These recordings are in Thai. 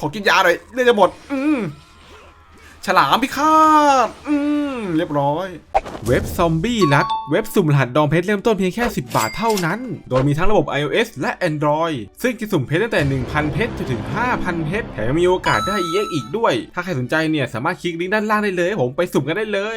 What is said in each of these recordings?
ขอกินยาหน่อยเลือดจะหมด อืมฉลามพิฆาตอืมเรียบร้อย เว็บซอมบี้รัดเว็บสุ่มรหัสดองเพชรเริ่มต้นเพียงแค่ 10 บาทเท่านั้น โดยมีทั้งระบบ iOS และ Android ซึ่งจะสุ่มเพชรตั้งแต่ 1,000 เพชรจนถึง 5,000 เพชรแถมยังมีโอกาสได้ EX อีกด้วย ถ้าใครสนใจเนี่ย สามารถคลิกลิงก์ด้านล่างได้เลย ผมไปสุ่มกันได้เลย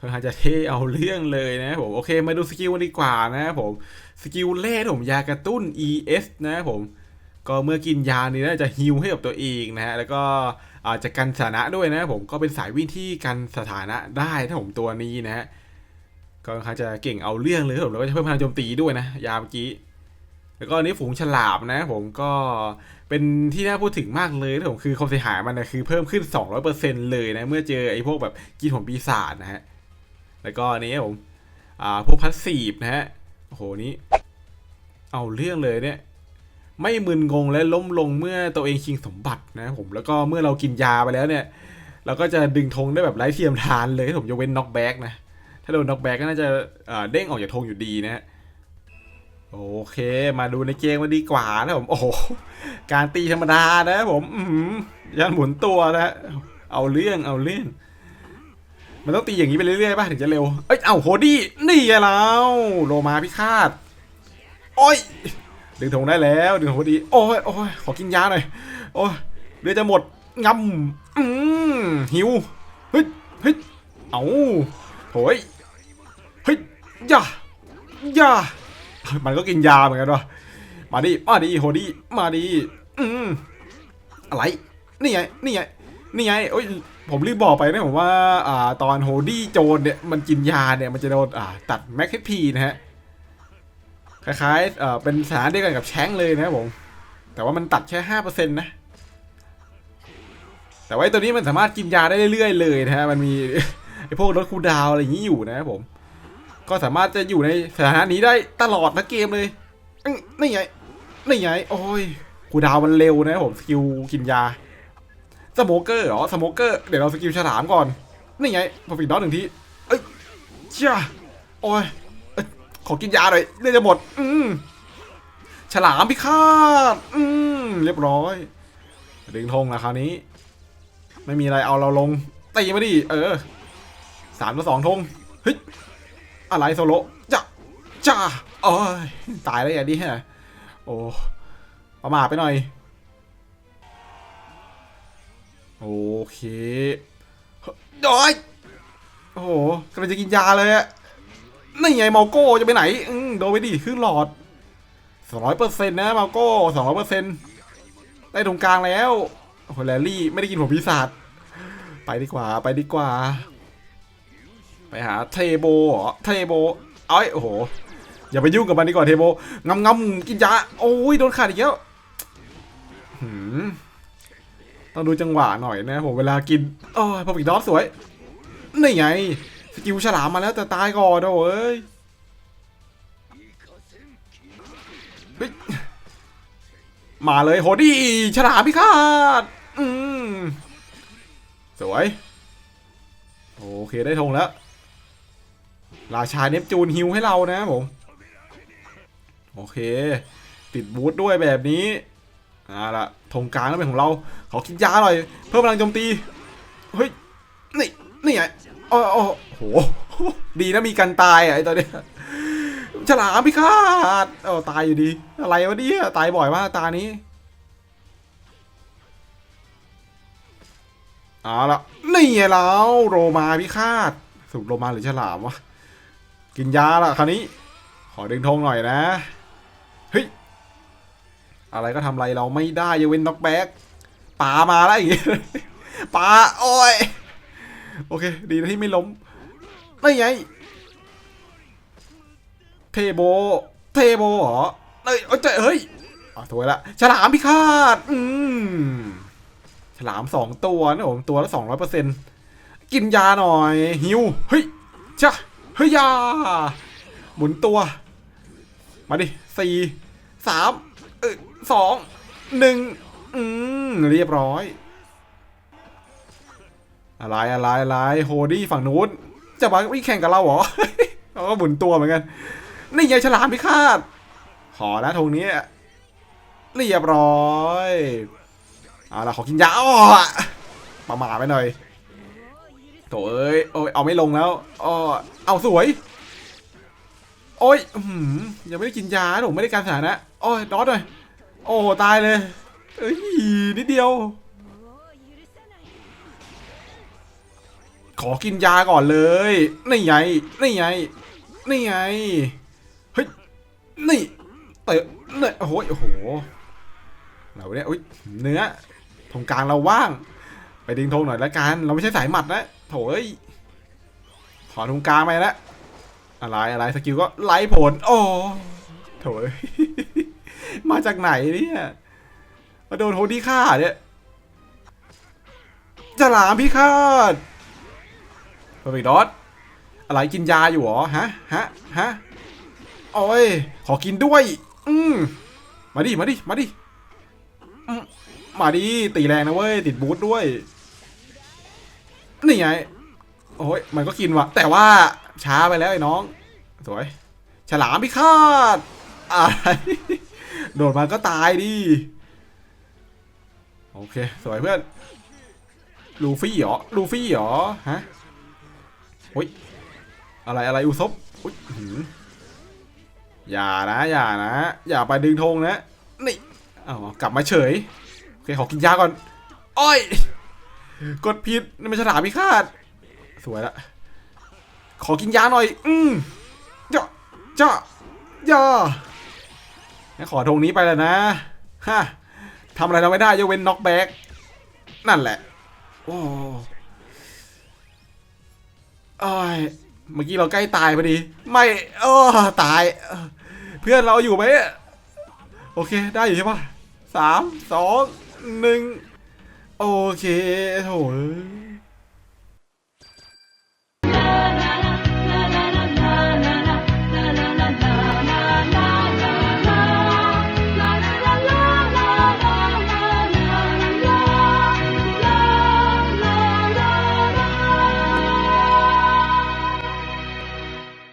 ค่อนข้างจะเท่เอาเรื่องเลยนะผมโอเคมาดูสกิลกันดีกว่านะผมสกิลแรกผมยากระตุ้น ES นะผมก็เมื่อกินยานี้น่าจะฮิลให้กับตัวเองนะฮะแล้วก็อาจจะกันสถานะด้วยนะผมก็เป็นสายวิ่งที่กันสถานะได้ถ้าผมตัวนี้นะฮะก็ค่อนข้างจะเก่งเอาเรื่องเลยผมแล้วก็จะเพิ่มพลังโจมตีด้วยนะยาเมื่อกี้แล้วก็อันนี้ฝูงฉลามนะผมก็เป็นที่น่าพูดถึงมากเลยนะผมคือความเสียหายมันนะคือเพิ่มขึ้น 200%เลยนะเมื่อเจอไอ้พวกแบบกินผลปีศาจนะฮะ แล้วก็อันนี้ผมอ่าพวกพัสซีฟนะฮะโอ้โหนี้ เอาเรื่องเลยเนี่ย ไม่มึนงงและล้มลงเมื่อตัวเองชิงสมบัตินะผมแล้วก็เมื่อเรากินยาไปแล้วเนี่ย เราก็จะดึงธงได้แบบไร้เทียมทานเลยผมยกเว้นน็อกแบ็กนะถ้าโดนน็อกแบ็กก็น่าจะอ่าเด้งออกจากธงอยู่ดีนะฮะโอเค มาดูในเกมมาดีกว่านะผม โอ้โห การตีธรรมดานะผมยันหมุนตัวนะฮะเอาเรื่อง เอาเรื่อง มันต้องตีอย่างนี้ไปเรื่อยๆป่ะถึงจะเร็ว เอ้ย เอ้าโฮดี้ นี่ไงเราโลมาพิฆาต โอ้ย ดึงธงได้แล้ว ดึงธงโฮดี้โอ้ยโอ้ยขอกินยาหน่อย โอ้ยเรือจะหมดงำอืมหิว เฮ้ย เฮ้ย เอาโหยเฮ้ยยายามันก็กินยาเหมือนกันวะมาดิ มาดิ โฮดี้ มาดิ อืมอะไร นี่ไง นี่ไง นี่ไงโอ้ยผมรีบบอกไปนะผมว่าอ่าตอนโฮดี้โจนเนี่ยมันกินยาเนี่ยมันจะโดนอ่าตัดแม็กพีนะฮะคล้ายๆเอ่อเป็นสถานเดียวกันกับแชงเลยนะครับผมแต่ว่ามันตัดแค่ห้าเปอร์เซ็นต์นะแต่ว่าตัวนี้มันสามารถกินยาได้เรื่อยๆเลยนะฮะมันมีไอพวกลดคูดาวอะไรอย่างนี้อยู่นะครับผม ก็สามารถจะอยู่ในสถานะนี้ได้ตลอดทั้งเกมเลยนี่ไงนี่ไงโอ้ยคูดาวมันเร็วนะครับผมสกิลกินยา สโมเกอร์เหรอสโมเกอร์เดี๋ยวเราสกิลฉลามก่อน นี่ไงพอฟิกดอสหนึ่งทีเอ้ยเชี่ยโอ้ยอ้ยขอกินยาหน่อยเลือดจะหมด อืมฉลามพิฆาตอืมเรียบร้อยดึงธงนะคราวนี้ ไม่มีอะไรเอาเราลงตีมาดิเออสามต่อสองธงเฮ้ยอะไรโซโลจ้าจ้าโอ้ยตายแล้วอย่างนี้ฮะโอ้ประมาทไปหน่อย เคโอ้ยโอ้โหกำลังจะกินยาเลยอะนี่ไงมาโก้จะไปไหนอืมโดนไปดิครึ่งหลอดสองร้อยเปอร์เซ็นต์นะมาโก้สองร้อยเปอร์เซ็นต์ได้ตรงกลางแล้วโอ้โหแลลี่ไม่ได้กินหัวปีศาจไปดีกว่าไปดีกว่า ไปหาเทโบเหรอเทโบเอ้ยโอ้โหอย่าไปยุ่งกับมันดีกว่าเทโบงำงำกินยาโอ้ยโดนขาดอีกแล้วหืม ต้องดูจังหวะหน่อยนะผมเวลากินโอ้ยพอปิดดอสสวย นี่ไง สกิลฉลามมาแล้วแต่ตายก่อนโอ้ยเฮ้ยมาเลยโหดี้ฉลามพิฆาตอืมสวย โอเคได้ธงแล้ว ราชาเนปจูนฮิวให้เรานะผม โอเค ติดบูทด้วยแบบนี้ เอาละธงกลางต้องเป็นของเราขอกินยาหน่อย เพิ่มพลังโจมตีเฮ้ยนี่นี่ไงโอ้โหดีนะมีกันตายอะไอตัวเนี้ฉลามพิฆาตโอ้ตายอยู่ดี อะไรวะเนี่ยตายบ่อยมากตานี้เอาละนี่ไงเราโรมาพิฆาตสรุปโรมาหรือฉลามวะกินยาละคราวนี้ ขอดึงธงหน่อยนะเฮ้ย อะไรก็ทำอะไรเราไม่ได้ยกเว้นน็อกแบ็กป่ามาแล้วอย่างงี้ป่าโอ้ยโอเค ดีนะที่ไม่ล้มไม่ไงเทโบ เทโบเหรอเอ้ยเอ้ยเจ้ยเฮ้ยอะถวยละฉลามพิฆาตอืมฉลามสองตัวนะผมตัวละสองร้อยเปอร์เซ็นต์กินยาหน่อยหิวเฮ้ยจ้ะเฮ้ยยาหมุนตัว มาดิสี่ สามเออสองหนึ่งอืมเรียบร้อย อะไรอะไรอะไรโฮดี้ฝั่งนู้น จะมาวิ่งแข่งกับเราเหรอเราก็หมุนตัวเหมือนกัน นี่ไงฉลามพิฆาตขอนะธงนี้เรียบร้อยเอาละขอกินยาอ้อประมาไปหน่อยโถเอ้ยโอ้ยเอาไม่ลงแล้วอ้อเอาสวย โอ้ยยังไม่ได้กินยาหนูไม่ได้การสถานะโอ้ยดอทหน่อยโอ้ตายเลยเอ้ยนิดเดียว ขอกินยาก่อนเลยนี่ไงนี่ไงนี่ไงเฮ้ยนี่เตะเนี่ยโอ้โหโอ้โหเราเนี่ยอุ้ยเนื้อตรงกลางเราว่าง ไปดึงธงหน่อยละกัน เราไม่ใช่สายหมัดนะโถเอ้ยขอตรงกลางไปแล้ว อะไรอะไรสกิลก็ไล่ผล โอ้โถยมาจากไหนเนี่ย มาโดนโฮดี้ฆ่าเนี่ยจะหลามพี่คาดเฮ้ยดอทอะไรกินยาอยู่หรอ ฮะ ฮะ ฮะ โอ้ย ขอกินด้วย อืมมาดิ มาดิ มาดิอืมมาดิ ตีแรงนะเว้ย ติดบูทด้วย นี่ไง โอ้ย มันก็กินว่ะ แต่ว่า ช้าไปแล้วไอ้น้อง สวย ฉลามพิฆาตอะไรโดดมาก็ตายดิ โอเค สวยเพื่อน ลูฟี่เหรอ ลูฟี่เหรอ ฮะอุ้ย อะไรอะไรอุซบอุ้ยอย่านะ อย่านะ อย่าไปดึงธงนะ นี่เอากลับมาเฉย โอเค ขอกินยาก่อน อ้อย กดผิด นี่มันฉลามพิฆาต สวยละ ขอกินยาหน่อย อืมจ้าจ้าย่างั้นขอธงนี้ไปแล้วนะฮะทำอะไรเราไม่ได้ยกเว้นน็อกแบ็กนั่นแหละ โอ้โอ้ยเมื่อกี้เราใกล้ตายพอดี ไม่เออตาย เพื่อนเราอยู่ไหมโอเค ได้อยู่ใช่ปะสามสองหนึ่งโอเคโถ